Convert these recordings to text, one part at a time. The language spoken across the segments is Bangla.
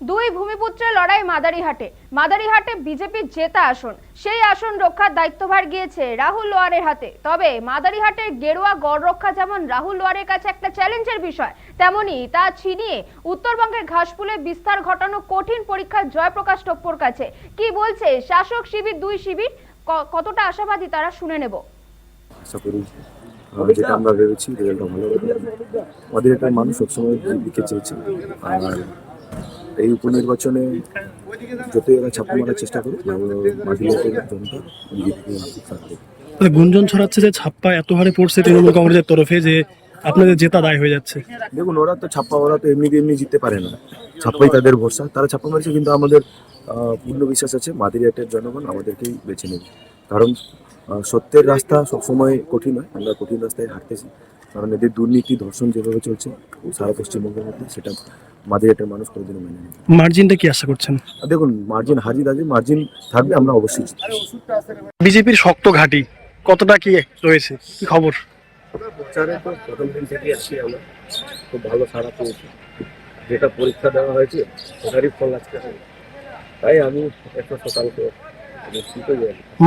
দুই ভূমিপুত্রের লড়াই মাদারিহাটে। মাদারিহাটে বিজেপির জেতা আসন। সেই আসন রক্ষার দায়িত্বভার গিয়েছে রাহুল লোয়ারের হাতে। তবে মাদারিহাটের গেরুয়া গড় রক্ষা যেমন রাহুল লোয়ারের কাছে একটা চ্যালেঞ্জের বিষয়, তেমনি তা ছিনিয়ে উত্তরবঙ্গের ঘাসফুলে বিস্তার ঘটানো কঠিন পরীক্ষার জয়প্রকাশ টপ্পর কাছে। কি বলছে শাসক শিবির দুই শিবির? কতটা আশাবাদী তারা শুনে নেব। যেটা আমরা ভেবেছি ভালো একটা মানুষ সবসময় দিকে চেয়েছে। আর এই উপনির্বাচনে যতই এরা ছাপ্পা মারার চেষ্টা করুক মাদিয়াতের জনতা বিজেপিকে থাকবে। মানে গুঞ্জন ছড়াচ্ছে যে ছাপ্পা এত হারে পড়ছে তৃণমূল কংগ্রেসের তরফে যে আপনাদের জেতা দায় হয়ে যাচ্ছে। দেখুন ওরা তো ছাপ্পা ওরা তো এমনি এমনি জিততে পারে না। ছাপ্পাই তাদের ভরসা। তারা ছাপ্পা মারছে কিন্তু আমাদের পূর্ণ বিশ্বাস আছে মাদিরিয়াটের জনগণ আমাদেরকেই বেছে নেবে। কারণ সত্যের রাস্তা সবসময় কঠিন হয়। আমরা কঠিন রাস্তায় হাঁটতেছি। কারণ এদের দুর্নীতি ধর্ষণ যেভাবে চলছে সারা পশ্চিমবঙ্গের মধ্যে সেটা মাঝে মাদিরিয়াটের মানুষ কোনোদিনও মেনে নেবে মার্জিনটা কি আশা করছেন? আর দেখুন মার্জিন হাজির আছে মার্জিন থাকবে আমরা অবশ্যই। বিজেপির শক্ত ঘাঁটি কতটা কি রয়েছে? কি খবর? প্রচারে তো প্রথম দিন থেকে আসছি আমরা। খুব ভালো সাড়া পেয়েছি। যেটা পরীক্ষা দেওয়া হয়েছে ওটারই ফল আজকে তাই আমি একটা শতাংশ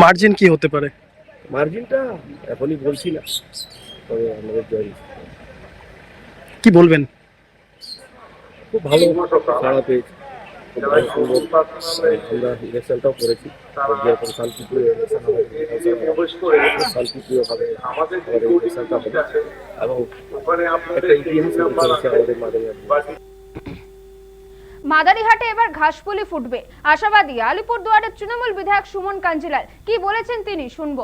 মার্জিন কি হতে পারে? মার্জিনটা এখনই বলছি না। তবে আমাদের জয় নিশ্চিত। কি বলবেন? খুব ভালো সাড়া পেয়েছি খুব ভালো সুন্দর আমরা ইলেকশনটাও করেছি। যেরকম শান্তিপ্রিয় ইলেকশন শান্তিপ্রিয়ভাবে আমাদের ইলেকশনটা হবে। এবং একটা ইতিহাস আমাদের মাদারিহাটে। মাদারিহাটে এবার ঘাসফুলি ফুটবে। আশাবাদী আলিপুরদুয়ারের তৃণমূল বিধায়ক সুমন কাঞ্জিলাল কি বলেছেন তিনি শুনব।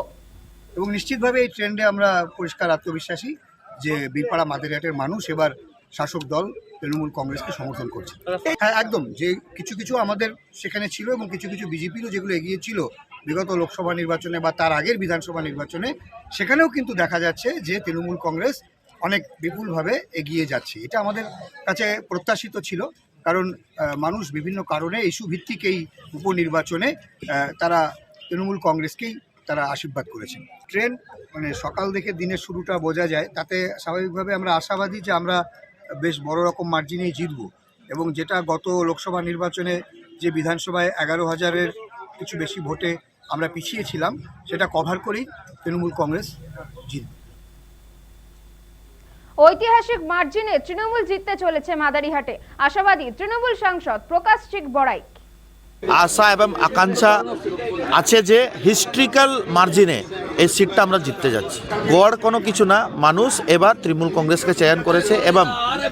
এবং নিশ্চিতভাবে এই ট্রেন্ডে আমরা পরিষ্কার আত্মবিশ্বাসী যে বীরপাড়া মাদারিহাটের মানুষ এবার শাসক দল তৃণমূল কংগ্রেসকে সমর্থন করছে। হ্যাঁ একদম, যে কিছু কিছু আমাদের সেখানে ছিল এবং কিছু কিছু বিজেপিরও যেগুলো এগিয়ে ছিল, বিগত লোকসভা নির্বাচনে বা তার আগের বিধানসভা নির্বাচনে, সেখানেও কিন্তু দেখা যাচ্ছে যে তৃণমূল কংগ্রেস অনেক বিপুলভাবে এগিয়ে যাচ্ছে। এটা আমাদের কাছে প্রত্যাশিত ছিল, কারণ মানুষ বিভিন্ন কারণে ইস্যু ভিত্তিক এই উপনির্বাচনে তারা তৃণমূল কংগ্রেসকেই তারা আশীর্বাদ করেছেন। ট্রেন মানে সকাল থেকে দিনের শুরুটা বোঝা যায়, তাতে স্বাভাবিকভাবে আমরা আশাবাদী যে আমরা বেশ বড় রকম মার্জিনেই জিতব এবং যেটা গত লোকসভা নির্বাচনে যে বিধানসভায় এগারো হাজারের কিছু বেশি ভোটে আমরা পিছিয়েছিলাম, সেটা কভার করেই তৃণমূল কংগ্রেস জিতবে। ঐতিহাসিক মার্জিনে তৃণমূল জিততে চলেছে মাদারিহাটে। আশাবাদী তৃণমূল সাংসদ প্রকাশ চিক বড়াই। আশা এবং আকাঙ্ক্ষা আছে যে হিস্ট্রিক্যাল মার্জিনে এই সিটটা আমরা জিততে যাচ্ছি। গড় কোনো কিছু না, মানুষ এবার তৃণমূল কংগ্রেসকে চয়ন করেছে এবং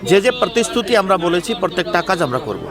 যে যে প্রতিশ্রুতি আমরা বলেছি, প্রত্যেকটা কাজ আমরা করব।